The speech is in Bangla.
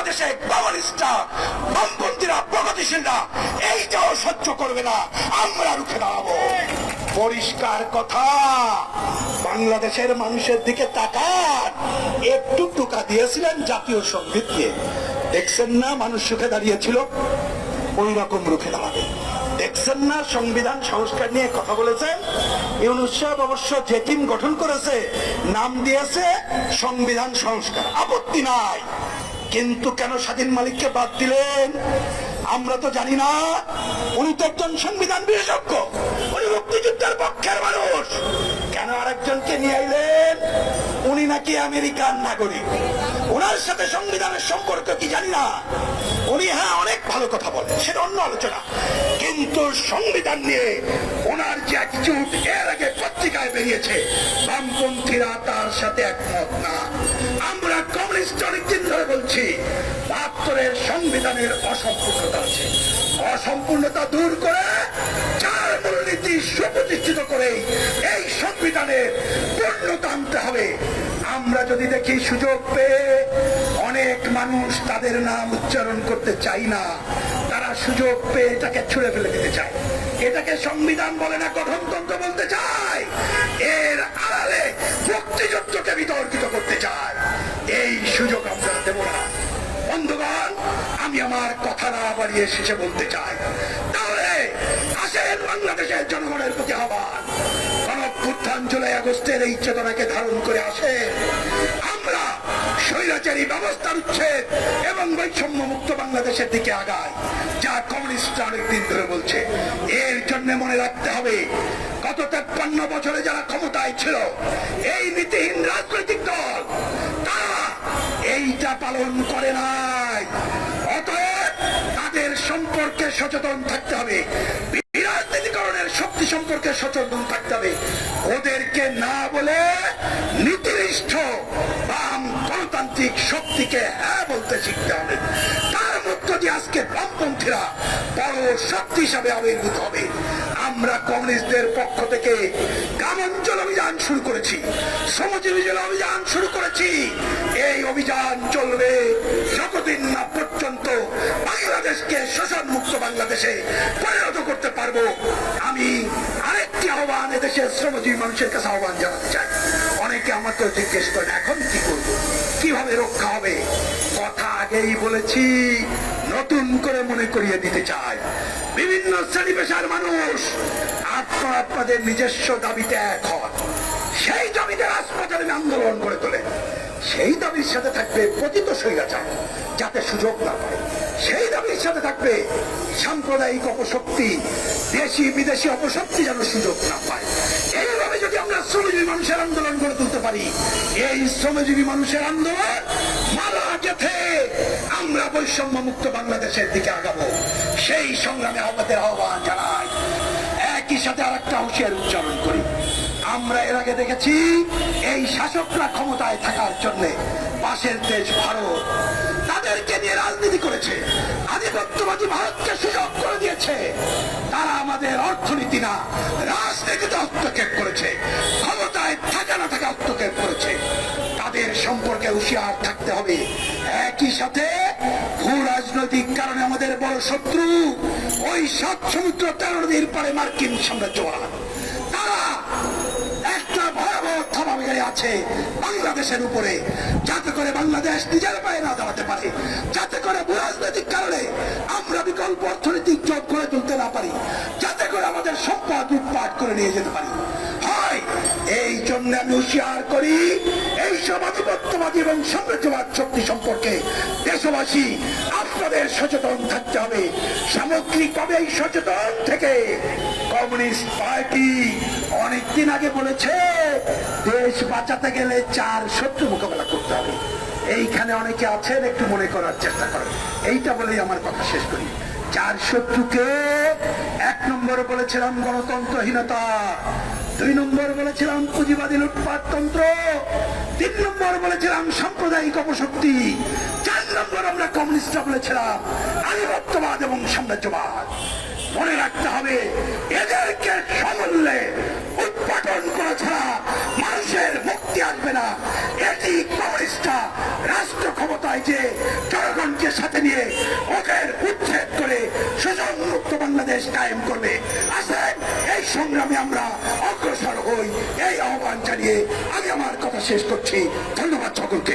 বাংলাদেশে কমিউনিস্টরা বামপন্থীরা প্রগতিশীলরা, এইটাও সহ্য করবে না। আমরা রুখে দাঁড়াবো। পরিষ্কার কথা, বাংলাদেশের মানুষের দিকে তাকান। একটু টোকা দিয়েছিলেন জাতীয় সঙ্গীতকে দেখছেন না মানুষ সুখে দাঁড়িয়েছিল? ওই রকম রুখে দাঁড়াবে। দেখছেন না সংবিধান, সংস্কার নিয়ে কথা বলেছেন? ইউনুস অবশ্য যে টিম গঠন করেছে, নাম দিয়েছে সংবিধান, সংস্কার। আপত্তি নাই। কিন্তু কেন স্বাধীন মালিককে বাদ দিলেন? আমরা তো জানি না। উনি তো একজন সংবিধান বিশেষজ্ঞ। উনি মুক্তিযুদ্ধের পক্ষের মানুষ। কেন আরেকজনকে নিয়ে আইলেন? উনি নাকি আমেরিকার নাগরিক। ওনার সাথে সংবিধানের সম্পর্ক কি জানি না। উনি হ্যাঁ অনেক ভালো কথা বলেন, সেটা অন্য আলোচনা। কিন্তু সংবিধান নিয়ে ওনার যে অ্যাটিটিউড এর আগে পত্রিকায় বেরিয়েছে, বামপন্থীরা তার সাথে একমত না। আমরা কমিউনিস্ট অনেকদিন বলছি বাহাত্তরের সংবিধানের অসম্পূর্ণতা আছে। অসম্পূর্ণতা দূর করে চার মূলনীতি সুপ্রতিষ্ঠিত করে এই সংবিধানের পূর্ণতা আনতে হবে। আমরা যদি দেখি সুযোগ পেয়ে অনেক মানুষ তাদের নাম উচ্চারণ করতে চাই না, তারা সুযোগ পেয়ে এটাকে ছুঁড়ে ফেলে দিতে চায়। এটাকে সংবিধান বলে না, গঠনতন্ত্র বলতে চায়। এর আড়ালে মুক্তিযুদ্ধকে বিতর্কিত করতে চায়। সুযোগ আমরা দেব না। বন্ধুগণ, আমি আমার কথা না বাড়িয়ে শেষে বলতে চাই। তাহলে আসেন বাংলাদেশের জনগণের প্রতি আহ্বান। জুলাই আগস্টের এই চেতনাকে ধারণ করে আসেন আমরা স্বৈরাচারী ব্যবস্থার উচ্ছেদ এবং বৈষম্য মুক্ত বাংলাদেশের দিকে আগায় যা কমিউনিস্টরা অনেকদিন ধরে বলছে। এর জন্য মনে রাখতে হবে, গত তেপ্পান্ন বছরে যারা ক্ষমতায় ছিল, এই নীতিহীন রাজনৈতিক দল এইটা পালন করে নাই। অতএব তাদের সম্পর্কে সচেতন থাকতে হবে। রাজনীতিকরণের শক্তি সম্পর্কে সচেতন থাকতে হবে। ওদেরকে না বলে নীতিনিষ্ঠ বাম গণতান্ত্রিক শক্তিকে হ্যাঁ বলতে শিখতে হবে। তার মধ্য দিয়ে আজকে বামপন্থীরা বড় শক্তি হিসাবে আবির্ভূত হবে। আমরা কমিউনিস্টদের পক্ষ থেকে গ্রামাঞ্চল অভিযান শুরু করেছি। জেলা অভিযান শুরু করেছি। অভিযান চলবে যতদিন না পর্যন্ত বাংলাদেশকে শোষণ মুক্ত বাংলাদেশে পরিণত করতে পারব, আমি আরেকটি আহ্বান এদেশের শ্রমজীবী মানুষের কাছে আহ্বান জানাতে চাই। অনেকে আমাকে জিজ্ঞেস করেন এখন কি করব? কীভাবে রক্ষা হবে? কথা আগেই বলেছি, নতুন করে মনে করিয়ে দিতে চাই। বিভিন্ন শ্রেণি পেশার মানুষ আপনারা আপনাদের নিজস্ব দাবিতে এক হন। সেই দাবিতে রাজপথে আন্দোলন করে তোলে সেই দাবির সাথে থাকবে পতিত স্বৈরাচার, যাতে সুযোগ না পায়। সেই দাবির সাথে থাকবে সাম্প্রদায়িক অপশক্তি, দেশি বিদেশি অপশক্তি যেন সুযোগ না পায়। এইভাবে যদি আমরা শ্রমজীবী মানুষের আন্দোলন গড়ে তুলতে পারি, এই শ্রমজীবী মানুষের আন্দোলন মালা গেথে আমরা বৈষম্য মুক্ত বাংলাদেশের দিকে আগাবো। সেই সংগ্রামে আমাদের আহ্বান জানাই। একই সাথে আর একটা হুঁশিয়ার উচ্চারণ করি। আমরা এর আগে দেখেছি এই শাসকরা ক্ষমতায় থাকার জন্য পাশের দেশ ভারত। তাদেরকে নিয়ে রাজনীতি করেছে। আধিপত্যবাদী ভারতকে সুযোগ করে দিয়েছে। তারা আমাদের অর্থনীতি না, রাজনীতিতে হস্তক্ষেপ করেছে। ক্ষমতায় থাকা না থাকা হস্তক্ষেপ করেছে। তাদের সম্পর্কে হুঁশিয়ার থাকতে হবে। একই সাথে ভূ রাজনৈতিক কারণে আমাদের বড় শত্রু, ওই সাত সমুদ্র তেরো নদীর পারে মার্কিন সাম্রাজ্যবাদ তারা একটা থামাবিগারি আছে বাংলাদেশের উপরে। যাতে করে বাংলাদেশ নিজের পায়ে না দাঁড়াতে পারে। যাতে করে ভূরাজনৈতিক কারণে আমরা বিকল্প অর্থনৈতিক জোট করে তুলতে না পারি। যাতে করে আমাদের সম্পদ লুটপাট করে নিয়ে যেতে পারি। এই জন্য আমি হুঁশিয়ার করি, এই সব আধিপত্যবাদী এবং সাম্রাজ্যবাদ শক্তি সম্পর্কে দেশবাসী আপনাদের সচেতন থাকতে হবে। সামগ্রিকভাবে এই সচেতন থেকে কমিউনিস্ট পার্টি অনেকদিন আগে বলেছে বাঁচাতে গেলে চার শত্রু মোকাবেলা করতে হবে। এইখানে অনেকে আছেন, একটু মনে করার চেষ্টা করেন। এইটা বলেই আমার কথা শেষ করি। চার শত্রুকে এক নম্বরে বলেছিলাম গণতন্ত্রহীনতা, দুই নম্বর বলেছিলাম পুঁজিবাদী লুটপাটতন্ত্র তিন নম্বর বলেছিলাম সাম্প্রদায়িক অপশক্তি, চার নম্বর আমরা কমিউনিস্টরা বলেছিলাম আধিপত্যবাদ এবং সাম্রাজ্যবাদ। মনে রাখতে হবে, এদেরকে সমূল্যে উৎপাদন করা ছাড়া আসবে কমিউনিস্টরা রাষ্ট্র ক্ষমতায় যে জনগণকে সাথে নিয়ে ওদের উচ্ছেদ করে সুজন মুক্ত বাংলাদেশ কায়েম করবে। আসেন, এই সংগ্রামে আমরা অগ্রসর হই। এই আহ্বান জানিয়ে আমি আমার কথা শেষ করছি। ধন্যবাদ সকলকে।